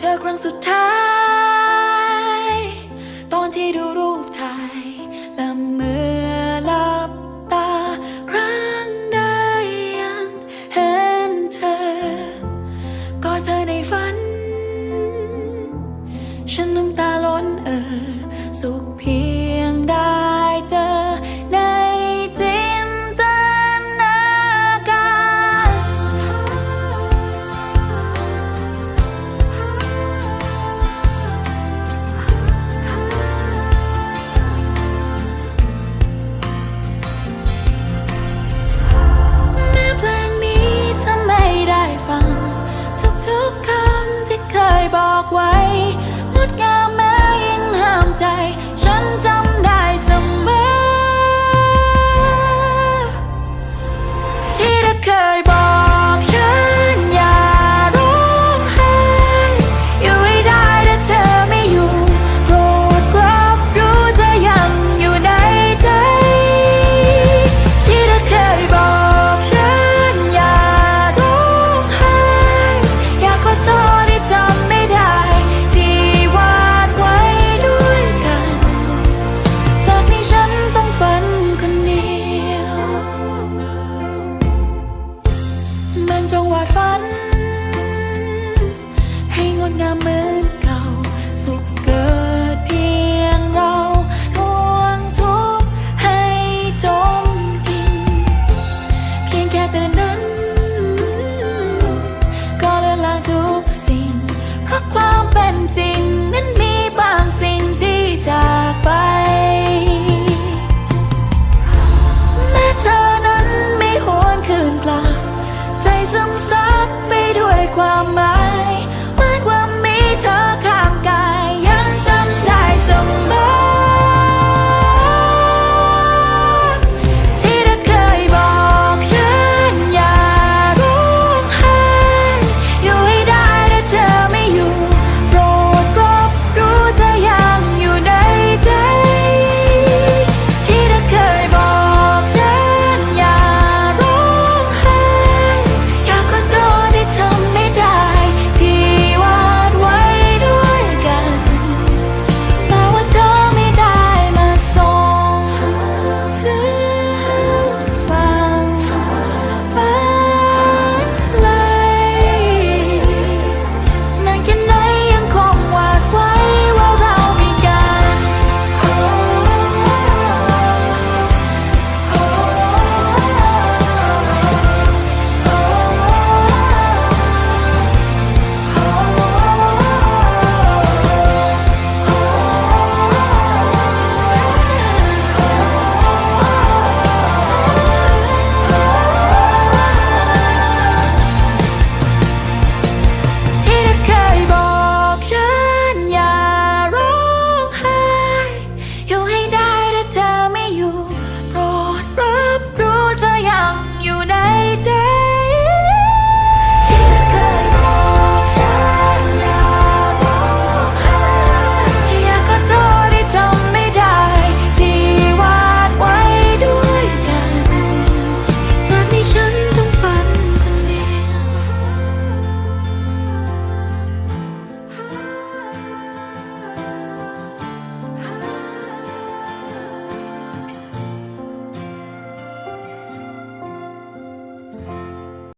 เธอครั้งสุดท้าย ตอนที่ดูรูปถ่ายและเมือหลับตา ครั้งใดยังเห็นเธอ ก็เธอในฝัน ฉันน้ำตาล้นเออ สุขเพียงได้เจอ